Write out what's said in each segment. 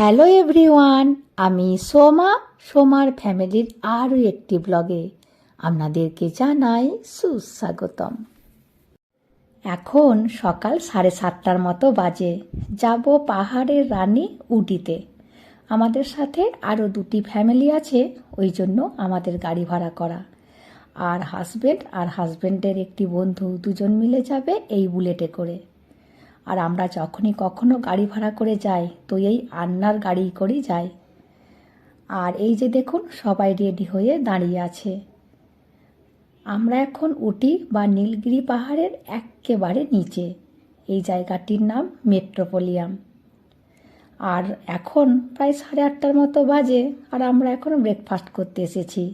Hello everyone আমি সোমা, সোমার ফ্যামিলির আরও একটি ব্লগে আপনাদেরকে জানাই সুস্বাগতম। এখন সকাল সাড়ে সাতটার মতো বাজে, যাব পাহাড়ের রানী উটিতে। আমাদের সাথে আরও দুটি ফ্যামিলি আছে, ওই জন্য আমাদের গাড়ি ভাড়া করা। আর হাজবেন্ড আর হাজবেন্ডের একটি বন্ধু দুজন মিলে যাবে এই বুলেটে করে। আর আমরা যখনই কখনো গাড়ি ভাড়া করে যাই, তো এই আন্নার গাড়ি করেই যাই। আর এই যে দেখুন, সবাই রেডি হয়ে দাঁড়িয়ে আছে। আমরা এখন উটি বা নীলগিরি পাহাড়ের একেবারে নিচে। এই জায়গাটির নাম মেট্রোপলিয়াম। আর এখন প্রায় সাড়ে আটটার মতো বাজে, আর আমরা এখন ব্রেকফাস্ট করতে এসেছি।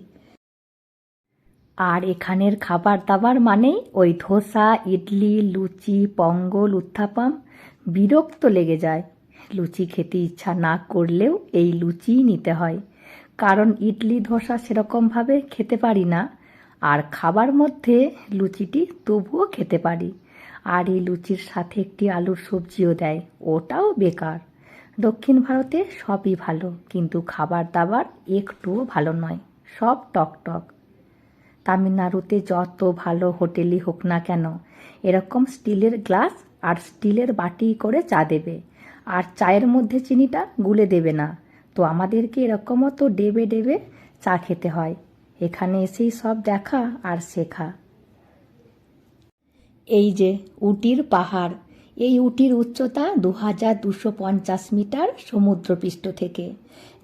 আর এখানের খাবার দাবার মানেই ওই ধোসা, ইডলি, লুচি, পঙ্গল, উত্থাপাম বিরক্ত লেগে যায়। লুচি খেতে ইচ্ছা না করলেও এই লুচিই নিতে হয়। কারণ ইডলি, ধোসা সেরকমভাবে খেতে পারি না। আর খাবার মধ্যে লুচিটি তবুও খেতে পারি। আর এই লুচির সাথে একটি আলুর সবজিও দেয়। ওটাও বেকার। দক্ষিণ ভারতে সবই ভালো। কিন্তু খাবার দাবার একটুও ভালো নয়। সব টক টক তামিলনাড়ুতে যত ভালো হোটেলই হোক না কেন, এরকম স্টিলের গ্লাস আর স্টিলের বাটি করে চা দেবে। আর চায়ের মধ্যে চিনিটা গুলে দেবে না। তো আমাদেরকে এরকমও তো ডেবে ডেবে চা খেতে হয়। এখানে এসেই সব দেখা আর শেখা। এই যে উটির পাহাড়, এই উটির উচ্চতা দু হাজার দুশো পঞ্চাশ মিটার সমুদ্রপৃষ্ঠ থেকে,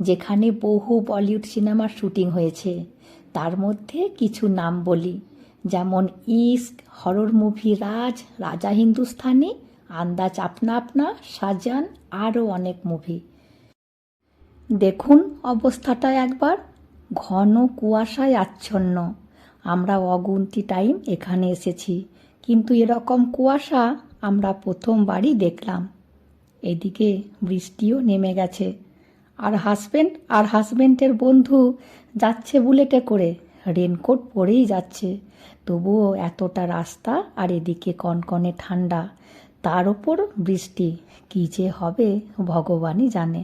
যেখানে বহু বলিউড সিনেমার শুটিং হয়েছে। তার মধ্যে কিছু নাম বলি। যেমন ইস্ক, হরর মুভি রাজ, রাজা হিন্দুস্থানি আন্দাজ আপনা আপনা সাজান আরও অনেক মুভি। দেখুন অবস্থাটা একবার। ঘন কুয়াশায় আচ্ছন্ন। আমরা অগুন্তি টাইম এখানে এসেছি। কিন্তু এরকম কুয়াশা আমরা প্রথমবারই দেখলাম। এদিকে বৃষ্টিও নেমে গেছে। আর হাজবেন্ড আর হাজবেন্ডের বন্ধু যাচ্ছে বুলেটে করে। রেনকোট পরেই যাচ্ছে। তবুও এতটা রাস্তা আর এদিকে কনকনে ঠান্ডা। তার ওপর বৃষ্টি। কী যে হবে, ভগবানই জানে।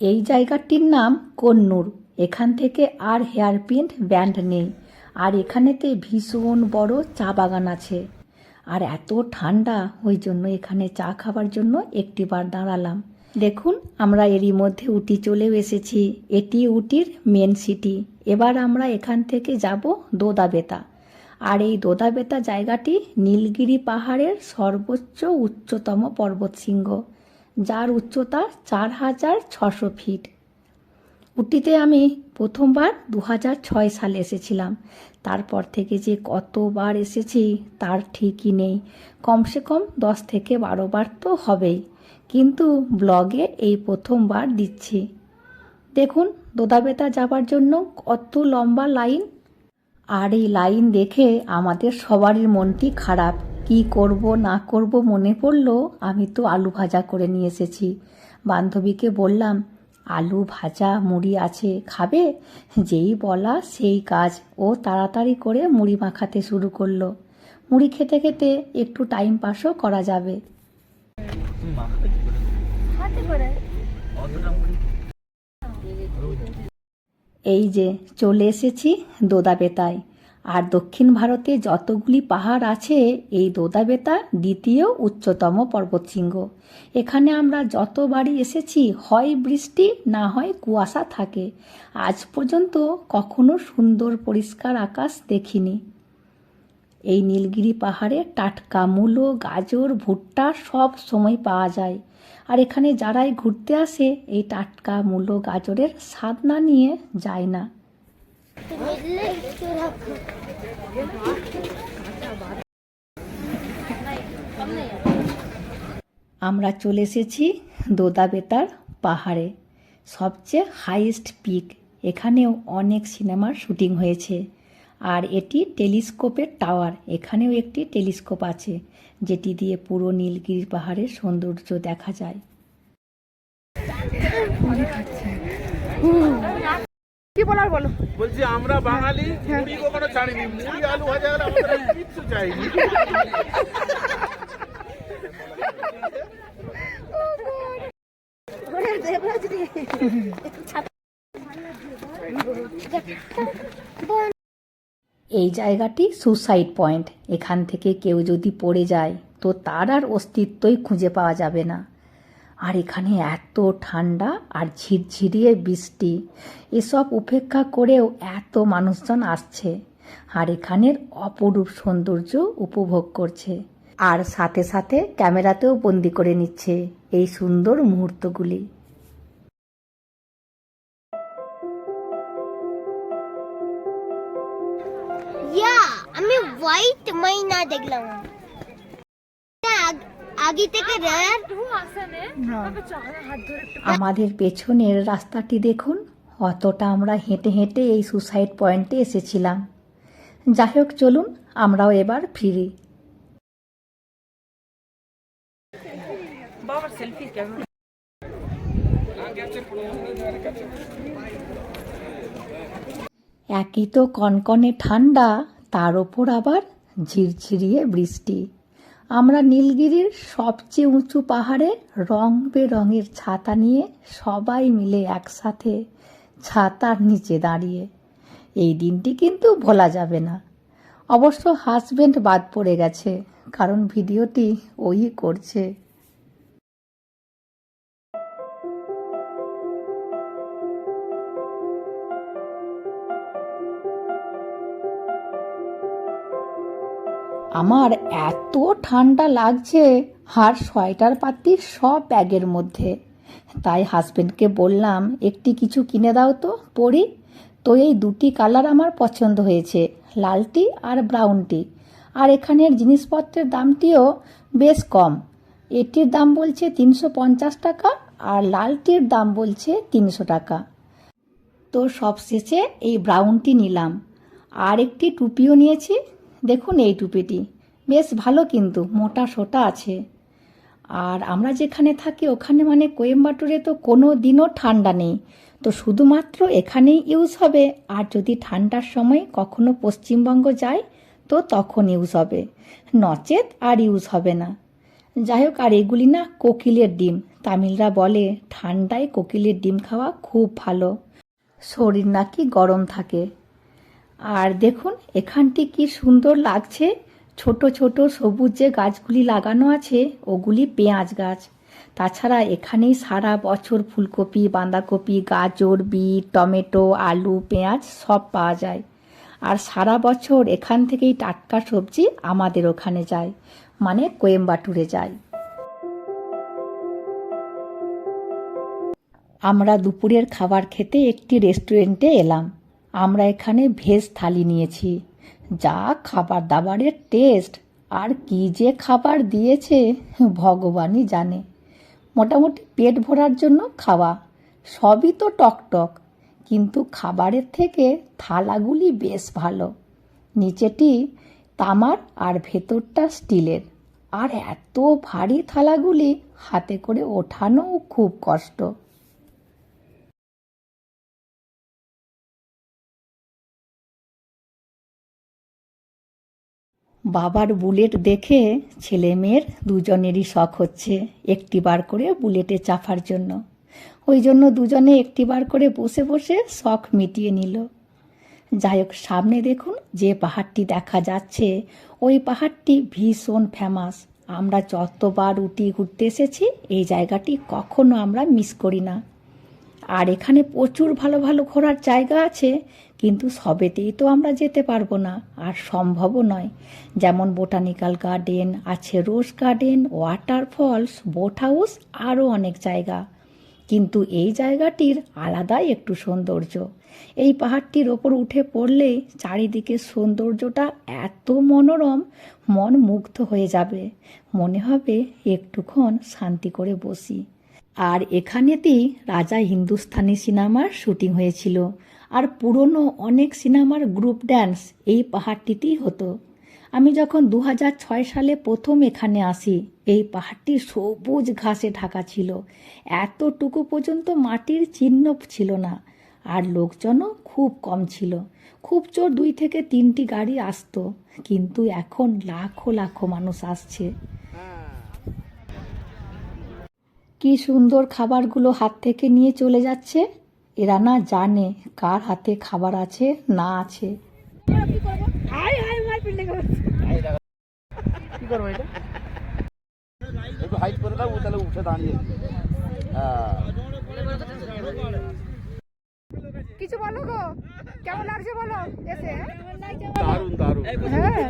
এই জায়গাটির নাম কন্নুর। এখান থেকে আর হেয়ারপিন ব্যান্ড নেই। আর এখানেতে ভীষণ বড় চা বাগান আছে। আর এত ঠান্ডা, ওই জন্য এখানে চা খাবার জন্য একটিবার দাঁড়ালাম। দেখুন, আমরা এরই মধ্যে উটি চলেও এসেছি। এটি উটির মেন সিটি এবার আমরা এখান থেকে যাব দোদাবেতা। আর এই দোদাবেতা জায়গাটি নীলগিরি পাহাড়ের সর্বোচ্চ উচ্চতম পর্বতশৃঙ্গ, যার উচ্চতা চার হাজার ছশো ফিট। উটিতে আমি প্রথমবার দু ছয় সালে এসেছিলাম। তারপর থেকে যে কতবার এসেছি, তার ঠিকই নেই। কমসে কম দশ থেকে বারো বার তো হবেই। কিন্তু ব্লগে এই প্রথমবার দিচ্ছি। দেখুন, দোদাবেতা যাবার জন্য কত লম্বা লাইন। আর এই লাইন দেখে আমাদের সবারই মনটি খারাপ। কি করব, না করব মনে পড়ল, আমি তো আলু ভাজা করে নিয়ে এসেছি। বান্ধবীকে বললাম, আলু ভাজা, মুড়ি আছে, খাবে? যেই বলা সেই কাজ। ও তাড়াতাড়ি করে মুড়ি মাখাতে শুরু করল। মুড়ি খেতে খেতে একটু টাইম পাসও করা যাবে হাতে করে এই যে চলে এসেছি দোদাবেতায় আর দক্ষিণ ভারতে যতগুলি পাহাড় আছে, এই দোদাবেতা দ্বিতীয় উচ্চতম পর্বতশৃঙ্গ। এখানে আমরা যতবারই এসেছি, হয় বৃষ্টি, না হয় কুয়াশা থাকে। আজ পর্যন্ত কখনো সুন্দর পরিষ্কার আকাশ দেখিনি। এই নীলগিরি পাহাড়ে টাটকা মূলো, গাজর, ভুট্টা সব সময় পাওয়া যায়। আর এখানে যারাই ঘুরতে আসে, এই টাটকা মূলো, গাজরের স্বাদ না নিয়ে যায় না। আমরা চলে এসেছি দোদাবেতার পাহাড়ে। সবচেয়ে হাইয়েস্ট পিক এখানেও অনেক সিনেমার শুটিং হয়েছে। আর এটি টেলিস্কোপের টাওয়ার। এখানেও একটি টেলিস্কোপ আছে যেটি দিয়ে পুরো নীলগিরি পাহাড়ের সৌন্দর্য দেখা যায়। কি বলার বলো? বলছি আমরা বাঙালি মুড়ি কখনো ছাড়িনি। মুড়ি আলু ভাজা গেলে আমাদের আর কিচ্ছু চাইনি। ঘুরে দে এই জায়গাটি সুসাইড পয়েন্ট এখান থেকে কেউ যদি পড়ে যায়, তো তার আর অস্তিত্বই খুঁজে পাওয়া যাবে না। আর এখানে এত ঠান্ডা আর ঝিরঝিরিয়ে বৃষ্টি, এসব উপেক্ষা করেও এত মানুষজন আসছে। আর এখানের অপরূপ সৌন্দর্য উপভোগ করছে। আর সাথে সাথে ক্যামেরাতেও বন্দি করে নিচ্ছে এই সুন্দর মুহূর্তগুলি। মাইনা দেখলাম। আগে থেকে আমাদের পেছনের রাস্তাটি দেখুন অতটা আমরা হেঁটে হেঁটে এই সুসাইড পয়েন্টে এসেছিলাম। যাই হোক চলুন আমরাও এবার ফিরি। একই তো কনকনে ঠান্ডা তার ওপর আবার ঝিরঝিরিয়ে বৃষ্টি। আমরা নীলগিরির সবচেয়ে উঁচু পাহাড়ে রং বেরঙের ছাতা নিয়ে সবাই মিলে একসাথে ছাতার নিচে দাঁড়িয়ে। এই দিনটি কিন্তু ভোলা যাবে না। অবশ্য হাজব্যান্ড বাদ পড়ে গেছে, কারণ ভিডিওটি ওই করছে। আমার এত ঠান্ডা লাগছে আর সোয়েটার পাতি সব ব্যাগের মধ্যে। তাই হাজবেন্ডকে বললাম, একটি কিছু কিনে দাও তো, পরি। তো এই দুটি কালার আমার পছন্দ হয়েছে লালটি আর ব্রাউনটি আর এখানের জিনিসপত্রের দামটিও বেশ কম। এটির দাম বলছে তিনশো পঞ্চাশ টাকা আর লালটির দাম বলছে তিনশো টাকা। তো সবশেষে এই ব্রাউনটি নিলাম। আর একটি টুপিও নিয়েছি দেখুন এই টুপিটি। বেশ ভালো কিন্তু, মোটা সোটা আছে। আর আমরা যেখানে থাকি, ওখানে মানে কোয়েম্বাটুরে তো কোনো দিনও ঠান্ডা নেই। তো শুধুমাত্র এখানেই ইউজ হবে। আর যদি ঠান্ডার সময় কখনো পশ্চিমবঙ্গ যায়, তো তখন ইউজ হবে। নচেত আর ইউজ হবে না। যাই হোক, আর এগুলি না কোকিলের ডিম। তামিলরা বলে, ঠান্ডায় কোকিলের ডিম খাওয়া খুব ভালো। শরীর নাকি গরম থাকে। আর দেখুন, এখানটি কি সুন্দর লাগছে। ছোট ছোট সবুজ যে গাছগুলি লাগানো আছে, ওগুলি পেঁয়াজ গাছ। তাছাড়া এখানেই সারা বছর ফুলকপি, বাঁধাকপি, গাজর, বিট, টমেটো, আলু, পেঁয়াজ সব পাওয়া যায়। আর সারা বছর এখান থেকেই টাটকা সবজি আমাদের ওখানে যায় মানে কোয়েম্বাটুরে যায়। আমরা দুপুরের খাবার খেতে একটি রেস্টুরেন্টে এলাম। আমরা এখানে ভেজ থালি নিয়েছি। যা খাবার দাবারের টেস্ট। আর কি যে খাবার দিয়েছে, ভগবানই জানে। মোটামুটি পেট ভরার জন্য খাওয়া। সবই তো টকটক। কিন্তু খাবারের থেকে থালাগুলি বেশ ভালো। নিচেটি তামার আর ভেতরটা স্টিলের। আর এত ভারী থালাগুলি হাতে করে ওঠানো খুব কষ্ট। বাবার বুলেট দেখে ছেলে মেয়ের দুজনেরই শখ হচ্ছে একটি বার করে বুলেটে চাপার জন্য। ওই জন্য দুজনে একটি বার করে বসে বসে শখ মিটিয়ে নিল। যাই হোক, সামনে দেখুন যে পাহাড়টি দেখা যাচ্ছে, ওই পাহাড়টি ভীষণ ফেমাস আমরা যতবার উটি ঘুরতে এসেছি, এই জায়গাটি কখনো আমরা মিস করি না। আর এখানে প্রচুর ভালো ভালো ঘোরার জায়গা আছে কিন্তু সবেতেই তো আমরা যেতে পারব না, আর সম্ভবও নয়। যেমন বোটানিক্যাল গার্ডেন আছে, rose garden water falls boat house, আরও অনেক জায়গা। কিন্তু এই জায়গাটির আলাদাই একটু সৌন্দর্য। এই পাহাড়টির ওপর উঠে পড়লে চারিদিকে সৌন্দর্যটা এত মনোরম, মন মুগ্ধ হয়ে যাবে। মনে হবে একটুক্ষণ শান্তি করে বসি। আর এখানেতেই রাজা হিন্দুস্তানি সিনেমার শুটিং হয়েছিল। আর পুরনো অনেক সিনেমার গ্রুপ ড্যান্স এই পাহাড়টিতেই হতো। আমি যখন দু সালে প্রথম এখানে আসি, এই পাহাড়টি সবুজ ঘাসে ঢাকা ছিল। এতটুকু পর্যন্ত মাটির চিহ্ন ছিল না, আর লোকজনও খুব কম ছিল। খুব চোর দুই থেকে তিনটি গাড়ি আসতো, কিন্তু এখন লাখো লাখো মানুষ আসছে। কি সুন্দর খাবারগুলো হাত থেকে নিয়ে চলে যাচ্ছে। এরা না জানে কার হাতে খাবার আছে না আছে। হ্যাঁ কিছু বলো গো কেমন লাগছে বলো? এসে দারুণ হ্যাঁ।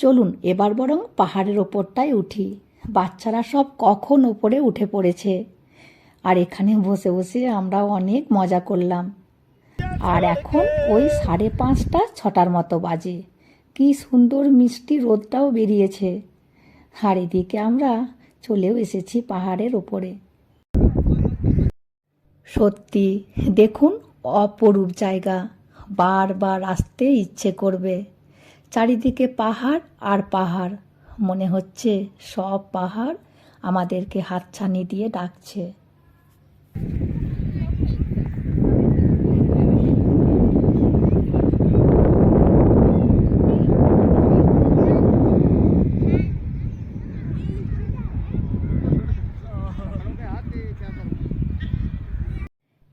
চলুন এবার বরং পাহাড়ের ওপরটায় উঠি। বাচ্চারা সব কখন ওপরে উঠে পড়েছে? আর এখানে বসে বসে আমরা অনেক মজা করলাম। আর এখন ওই সাড়ে পাঁচটা, ছটার মতো বাজে। কি সুন্দর মিষ্টি রোদটাও বেরিয়েছে। আর এদিকে আমরা চলেও এসেছি পাহাড়ের ওপরে। সত্যি, দেখুন অপরূপ জায়গা। বারবার আসতে ইচ্ছে করবে। চারিদিকে পাহাড় আর পাহাড়। মনে হচ্ছে সব পাহাড় আমাদেরকে হাতছানি দিয়ে ডাকছে।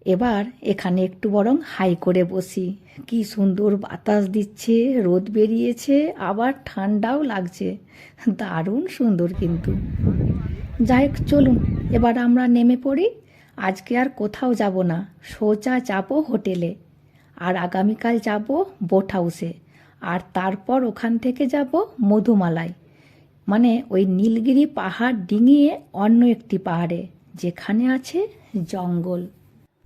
এবার এখানে একটু বরং হাই করে বসি। কি সুন্দর বাতাস দিচ্ছে, রোদ বেরিয়েছে, আবার ঠান্ডাও লাগছে। দারুণ সুন্দর কিন্তু। যাই হোক, চলুন, এবার আমরা নেমে পড়ি। আজকে আর কোথাও যাব না, সোজা যাব হোটেলে। আর আগামীকাল যাব বোট হাউসে আর তারপর ওখান থেকে যাব মধুমালায়। মানে ওই নীলগিরি পাহাড় ডিঙিয়ে অন্য একটি পাহাড়ে, যেখানে আছে জঙ্গল।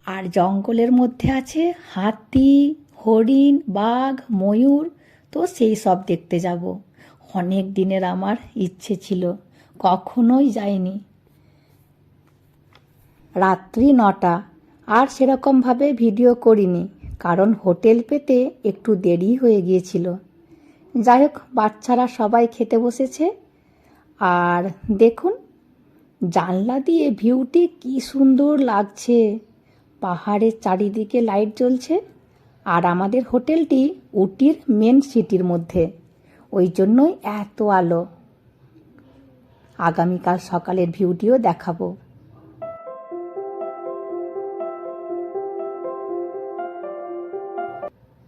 আর জঙ্গলের মধ্যে আছে হাতি, হরিণ, বাঘ, ময়ূর, তো সেই সব দেখতে যাব। অনেক দিনের আমার ইচ্ছে ছিল, কখনোই যাইনি। রাত্রি নটা। আর সেরকমভাবে ভিডিও করিনি, কারণ হোটেল পেতে একটু দেরি হয়ে গিয়েছিল। যাই হোক বাচ্চারা সবাই খেতে বসেছে। আর দেখুন, জানলা দিয়ে ভিউটি কি সুন্দর লাগছে। পাহাড়ের চারিদিকে লাইট জ্বলছে। আর আমাদের হোটেলটি উটির মেন সিটির মধ্যে। ওই জন্যই এত আলো। আগামীকাল সকালের ভিউটিও দেখাবো।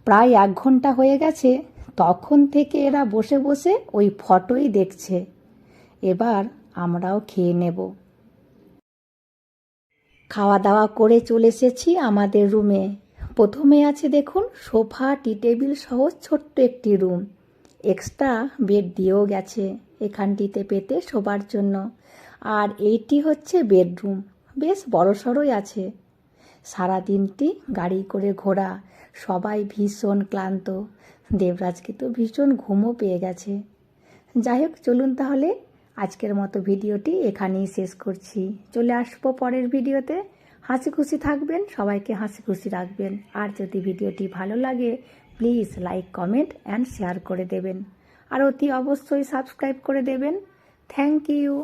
প্রায় এক ঘণ্টা হয়ে গেছে, তখন থেকে এরা বসে বসে ওই ফটোই দেখছে। এবার আমরাও খেয়ে নেব। খাওয়া দাওয়া করে চলে এসেছি আমাদের রুমে। প্রথমে আছে দেখুন, সোফা, টি টেবিল সহ ছোট্ট একটি রুম। এক্সট্রা বেড দিয়েও গেছে এখানটিতে পেতে শোবার জন্য। আর এইটি হচ্ছে বেডরুম। বেশ বড়সড়ই আছে। সারাদিনটি গাড়ি করে ঘোরা। সবাই ভীষণ ক্লান্ত। দেবরাজকে তো ভীষণ ঘুমও পেয়ে গেছে। যাই হোক, চলুন তাহলে আজকের মতো ভিডিওটি এখানেই শেষ করছি। চলে আসব পরের ভিডিওতে। হাসি খুশি থাকবেন, সবাইকে হাসি খুশি রাখবেন। আর যদি ভিডিওটি ভালো লাগে, please like, comment and share করে দেবেন। আর অতি অবশ্যই সাবস্ক্রাইব করে দেবেন। Thank you.